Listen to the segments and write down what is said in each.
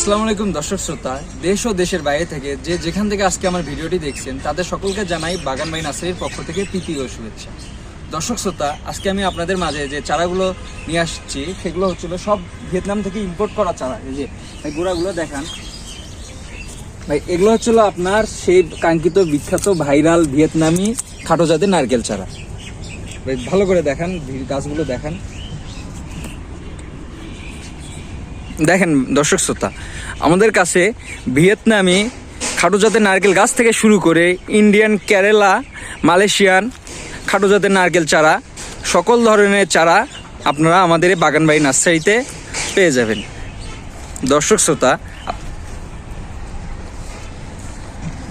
আসসালামু আলাইকুম দর্শক শ্রোতা। দেশ ও দেশের বাইরে থেকে যে যেখান থেকে আজকে আমার ভিডিওটি দেখছেন, তাদের সকলকে জানাই বাগান বাই নার্সারির পক্ষ থেকে প্রীতি ও শুভেচ্ছা। দর্শক শ্রোতা, আজকে আমি আপনাদের মাঝে যে চারাগুলো নিয়ে আসছি, সেগুলো হচ্ছিল সব ভিয়েতনাম থেকে ইম্পোর্ট করা চারা। এই যে গোড়াগুলো দেখান। ভাই, এগুলো হচ্ছিল আপনার সেই কাঙ্ক্ষিত বিখ্যাত ভাইরাল ভিয়েতনামি খাটো জাতের নারকেল চারা। ভাই, ভালো করে দেখান, গাছগুলো দেখান। দেখেন দর্শক শ্রোতা, আমাদের কাছে ভিয়েতনামি খাটো জাতের নারকেল গাছ থেকে শুরু করে ইন্ডিয়ান কেরালা, মালয়েশিয়ান খাটো জাতের নারকেল চারা, সকল ধরনের চারা আপনারা আমাদের এই বাগানবাড়ি নার্সারিতে পেয়ে যাবেন। দর্শক শ্রোতা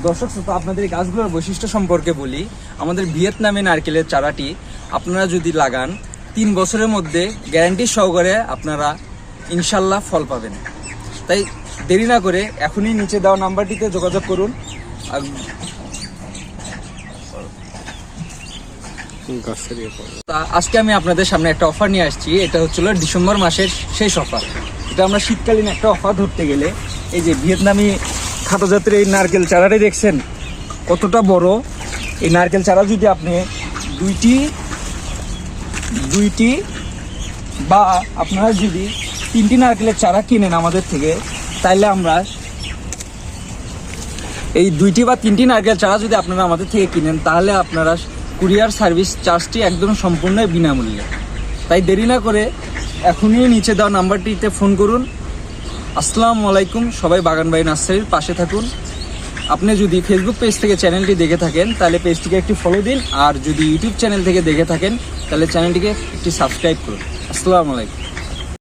দর্শক শ্রোতা, আপনাদের এই গাছগুলোর বৈশিষ্ট্য সম্পর্কে বলি, আমাদের ভিয়েতনামি নারকেলের চারাটি আপনারা যদি লাগান, তিন বছরের মধ্যে গ্যারান্টি সহকারে আপনারা ইনশাল্লাহ ফল পাবেন। তাই দেরি না করে এখনই নিচে দেওয়া নাম্বারটিতে যোগাযোগ করুন। আজকে আমি আপনাদের সামনে একটা অফার নিয়ে আসছি। এটা হচ্ছিল ডিসেম্বর মাসের শেষ অফার এটা আমরা শীতকালীন একটা অফার ধরতে গেলে এই যে ভিয়েতনামি খাটো জাতের এই নারকেল চারাটি দেখছেন, কতটা বড়। এই নারকেল চারা যদি আপনি দুইটি দুইটি বা আপনারা যদি তিনটি নারকেলের চারা কিনেন আমাদের থেকে, তাইলে আমরা এই দুইটি বা তিনটি নারকেল চারা যদি আপনারা আমাদের থেকে কিনেন, তাহলে আপনারা কুরিয়ার সার্ভিস চার্জটি একদম সম্পূর্ণ বিনামূল্যে। তাই দেরি না করে এখনই নিচে দেওয়া নাম্বারটিতে ফোন করুন। আসসালামু আলাইকুম, সবাই বাগানবাড়ি নার্সারির পাশে থাকুন। আপনি যদি ফেসবুক পেজ থেকে চ্যানেলটি দেখে থাকেন, তাহলে পেজটিকে একটি ফলো দিন। আর যদি ইউটিউব চ্যানেল থেকে দেখে থাকেন, তাহলে চ্যানেলটিকে একটি সাবস্ক্রাইব করুন। আসসালামু আলাইকুম।